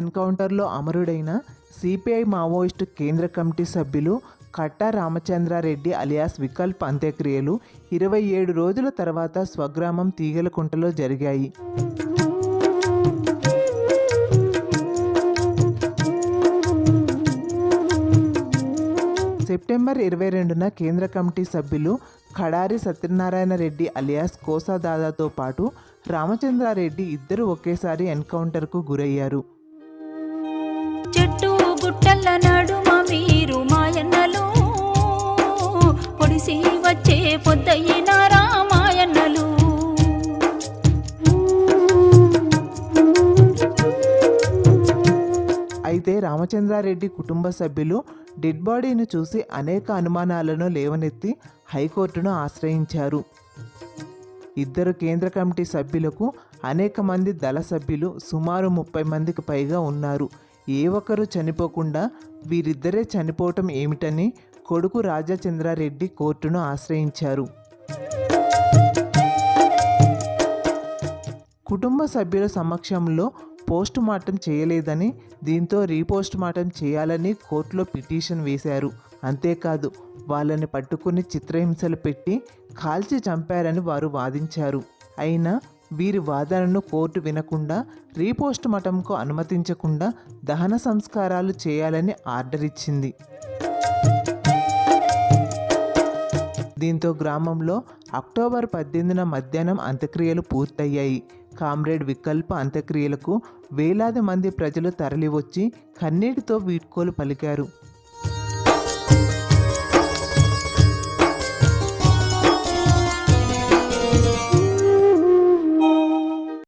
ఎన్కౌంటర్లో అమరుడైన CPI Maoist కేంద్ర కమిటీ సభ్యులు కట్టా రామచంద్రారెడ్డి అలియాస్ వికల్ప్ అంత్యక్రియలు ఇరవై ఏడు రోజుల తర్వాత స్వగ్రామం తీగలకుంటలో జరిగాయి. సెప్టెంబర్ ఇరవై రెండున కేంద్ర కమిటీ సభ్యులు ఖడారి సత్యనారాయణ రెడ్డి అలియాస్ కోసాదాదాతో పాటు రామచంద్రారెడ్డి ఇద్దరు ఒకేసారి ఎన్కౌంటర్కు గురయ్యారు. చెట్టు గుట్టల నడుమ మీరు మాయన్నలు. పొడిసి వచ్చే పొద్దయినారా మాయన్నలు అయితే రామచంద్రారెడ్డి కుటుంబ సభ్యులు డెడ్ బాడీని చూసి అనేక అనుమానాలను లేవనెత్తి హైకోర్టును ఆశ్రయించారు. ఇద్దరు కేంద్ర కమిటీ సభ్యులకు అనేక మంది దళ సభ్యులు సుమారు ముప్పై మందికి పైగా ఉన్నారు. ఏ ఒక్కరు చనిపోకుండా వీరిద్దరే చనిపోవటం ఏమిటని కొడుకు రాజచంద్రారెడ్డి కోర్టును ఆశ్రయించారు. కుటుంబ సభ్యుల సమక్షంలో పోస్ట్ మార్టం చేయలేదని దీంతో రీపోస్ట్ మార్టం చేయాలని కోర్టులో పిటిషన్ వేశారు. అంతేకాదు వాళ్ళని పట్టుకుని చిత్రహింసలు పెట్టి కాల్చి చంపారని వారు వాదించారు. అయినా వీరి వాదనను కోర్టు వినకుండా రీపోస్ట్ మార్టంకు అనుమతించకుండా దహన సంస్కారాలు చేయాలని ఆర్డర్ ఇచ్చింది. దీంతో గ్రామంలో అక్టోబర్ పద్దెనిమిదిన మధ్యాహ్నం అంత్యక్రియలు పూర్తయ్యాయి. కామ్రేడ్ వికల్ప అంత్యక్రియలకు వేలాది మంది ప్రజలు తరలివచ్చి కన్నీటితో వీడ్కోలు పలికారు.